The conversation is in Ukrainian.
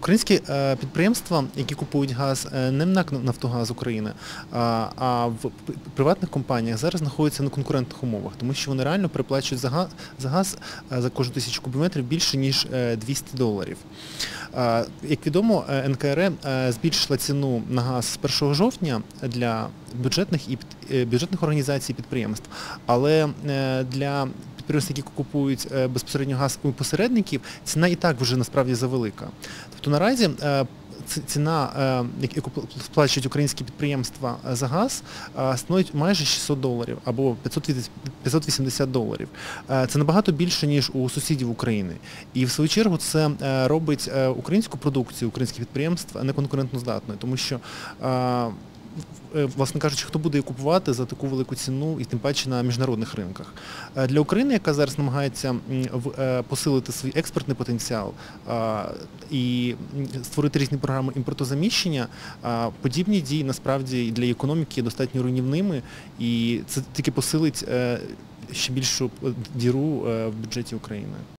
Українські е, підприємства, які купують газ, е, не в НАК Нафтогаз України, а, в приватних компаніях зараз знаходяться на конкурентних умовах, тому що вони реально переплачують за газ, за, газ е, за кожну тисячу кубометрів більше, ніж е, 200 доларів. Як відомо, НКРЕ е, збільшила ціну на газ з 1 жовтня для бюджетних і бюджетних організацій і підприємств, але для підприємств, які купують е, безпосередньо газ у посередників, ціна і так вже насправді завелика. Тобто наразі е, ціна, е, яку сплачують українські підприємства за газ, становить майже 600 доларів або 580 доларів. Це набагато більше, ніж у сусідів України. І в свою чергу це робить українську продукцію, українських підприємств неконкурентноздатною, тому що власне кажучи, хто буде її купувати за таку велику ціну і тим паче на міжнародних ринках. Е, Для України, яка зараз намагається е, посилити свій експортний потенціал і створити різні програми імпортозаміщення, подібні дії насправді для економіки є достатньо руйнівними, і це тільки посилить е, ще більшу е, діру е, в бюджеті України.